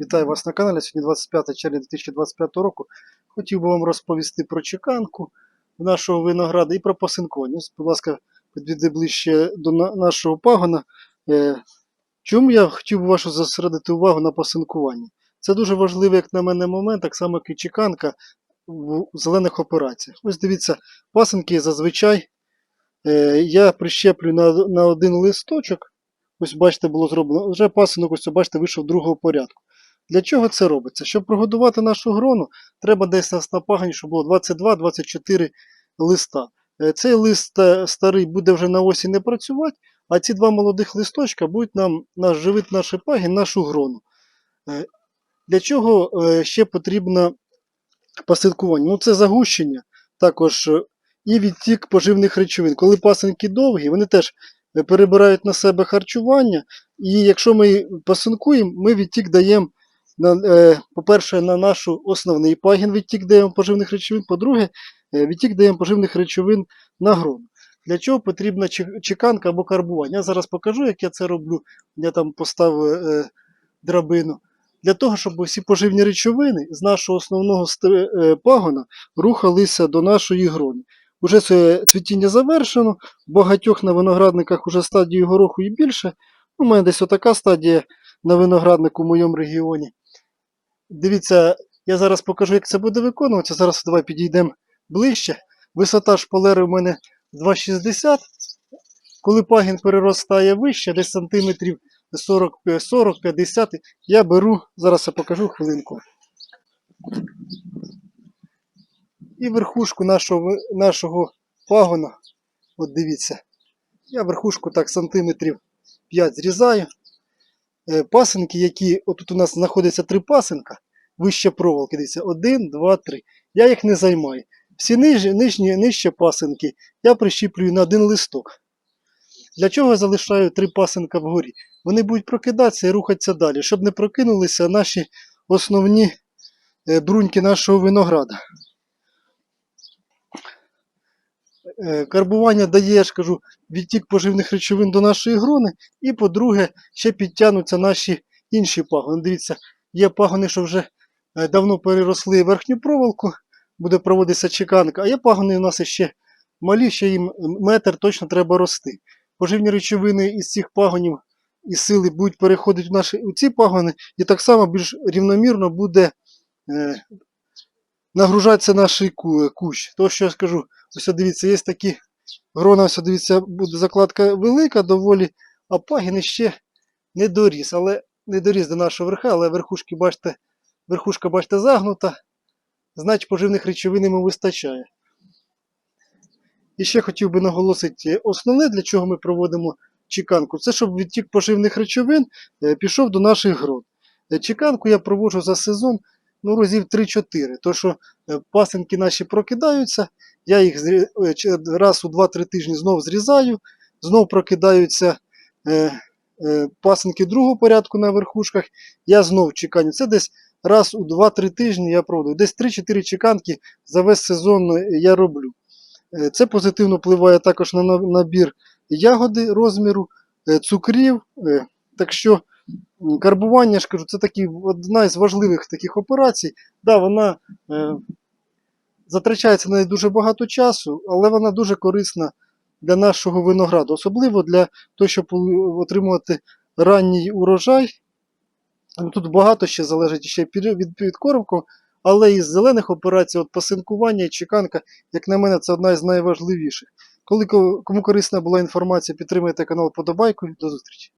Вітаю вас на каналі. Сьогодні 25 червня 2025 року. Хотів би вам розповісти про чеканку нашого винограда і про посинкування. Будь ласка, підійди ближче до нашого пагона. Е, Чому я хотів би вашу зосередити увагу на посинкуванні? Це дуже важливий, як на мене, момент, так само, як і чеканка в зелених операціях. Ось дивіться, пасинки зазвичай е, я прищеплю на, на один листочок. Ось бачите, було зроблено. Вже пасинок, ось бачите, вийшов другого порядку. Для чого це робиться? Щоб прогодувати нашу грону, треба десь на пагані, щоб було 22-24 листа. Е, Цей лист е, старий буде вже на осінь не працювати, а ці два молодих листочка будуть нам нас живити наші пагін, нашу грону. Е, Для чого ще потрібно посилкування? Ну, це загущення, також і відтік поживних речовин. Коли пасинки довгі, вони теж перебирають на себе харчування, і якщо ми посинкуємо, ми відтік даємо, по-перше, на наш основний пагін відтік даємо поживних речовин, по-друге, е, відтік даємо поживних речовин на грону. Для чого потрібна чеканка або карбування? Я зараз покажу, як я це роблю. Я там поставив е, драбину. Для того, щоб всі поживні речовини з нашого основного е, пагона рухалися до нашої грони. Уже це цвітіння завершено, багатьох на виноградниках уже стадії гороху і більше. У мене десь отака стадія на винограднику в моєму регіоні. Дивіться, я зараз покажу, як це буде виконуватися. Зараз давай підійдемо ближче. Висота шпалери у мене 2,60. Коли пагін переростає вище, десь сантиметрів 40-50, я беру, зараз я покажу хвилинку. І верхушку нашого, нашого пагона, от дивіться, я верхушку так сантиметрів 5 зрізаю. Е, Пасинки, які, отут у нас знаходяться три пасинка, вище проволоки, дивіться, 1, 2, 3. Я їх не займаю. Всі нижні, нижні, нижче пасинки я прищіплюю на один листок. Для чого я залишаю три пасинка вгорі? Вони будуть прокидатися і рухатися далі, щоб не прокинулися наші основні е, бруньки нашого винограда. Е, Карбування дає, я ж кажу, відтік поживних речовин до нашої грони, і, по-друге, ще підтягнуться наші інші пагони. Дивіться, є пагони, що вже е, давно переросли верхню проволоку, буде проводитися чеканка, а є пагони у нас ще малі, ще їм метр точно треба рости. Поживні речовини із цих пагонів і сили будуть переходити в наші у ці пагони, і так само більш рівномірно буде е, нагружатися наш кущ. То, що я скажу, ось дивіться, є такі грона, ось дивіться, буде закладка велика доволі, а пагін ще не доріс, але не доріс до нашого верха, але верхушки, бачите, верхушка, бачите, загнута, значить поживних речовин йому вистачає. І ще хотів би наголосити, основне, для чого ми проводимо чеканку, це щоб відтік поживних речовин е, пішов до наших грон. Е, Чеканку я проводжу за сезон ну, разів 3-4, то що е, пасинки наші прокидаються, я їх е, раз у 2-3 тижні знов зрізаю, знов прокидаються е, пасинки другого порядку на верхушках, я знов чеканю. Це десь раз у 2-3 тижні я проводжу. Десь 3-4 чеканки за весь сезон я роблю. Це позитивно впливає також на на- набір ягоди розміру, цукрів. Так що карбування, ж кажу, це такі, одна із важливих таких операцій. Да, вона е, затрачається на неї дуже багато часу, але вона дуже корисна для нашого винограду, особливо для того, щоб отримувати ранній урожай. Тут багато ще залежить ще від підкормку, але із зелених операцій, от пасинкування і чеканка, як на мене, це одна із найважливіших. Коли кому корисна була інформація, підтримайте канал подобайкою. До зустрічі!